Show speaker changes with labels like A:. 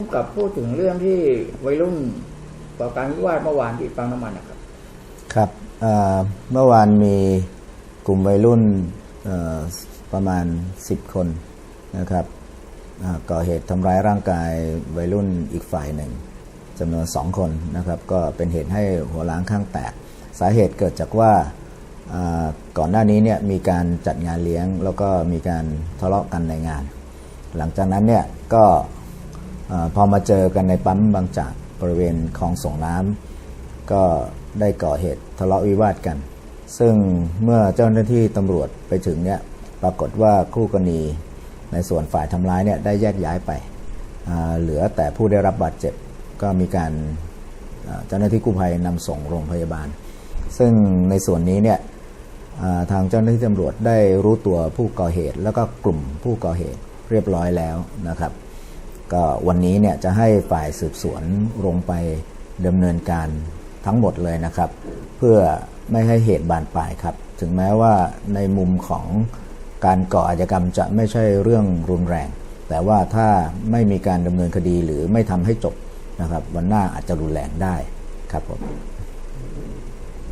A: กับพูดถึงเรื่องที่วัยรุ่นก่อการวิวาทเมื่อวานที่ปั๊มน้ำมันนะครับ
B: ครับเมื่อวานมีกลุ่มวัยรุ่นประมาณ 10 คนนะครับก่อเหตุทำร้ายร่างกายวัยรุ่นอีกฝ่ายหนึ่งจำนวนสองคนนะครับ ก็เป็นเหตุให้หัวล้างข้างแตก สาเหตุเกิดจากว่าก่อนหน้านี้เนี่ยมีการจัดงานเลี้ยงแล้วก็มีการทะเลาะกันในงาน หลังจากนั้นเนี่ยก็ พอมาเจอกันในปั๊มบางจากบริเวณคลองส่งน้ำก็ได้ก่อเหตุทะเลาะวิวาทกัน ซึ่งเมื่อเจ้าหน้าที่ตำรวจไปถึงเนี่ยปรากฏว่าคู่กรณีในส่วนฝ่ายทำร้ายเนี่ยได้แยกย้ายไป เหลือแต่ผู้ได้รับบาดเจ็บก็มีการเจ้าหน้าที่กู้ภัยนำส่งโรงพยาบาล ซึ่งในส่วนนี้เนี่ยทางเจ้าหน้าที่ตำรวจได้รู้ตัวผู้ก่อเหตุ แล้วก็กลุ่มผู้ก่อเหตุเรียบร้อยแล้วนะครับ ก็วันนี้เนี่ยจะให้ฝ่ายสืบสวนลงไปดำเนินการทั้งหมดเลยนะครับ เพื่อไม่ให้เหตุบานปลายครับ ถึงแม้ว่าในมุมของการก่ออาชญากรรมจะไม่ใช่เรื่องรุนแรง แต่ว่าถ้าไม่มีการดำเนินคดีหรือไม่ทำให้จบนะครับ วันหน้าอาจจะรุนแรงได้ครับผม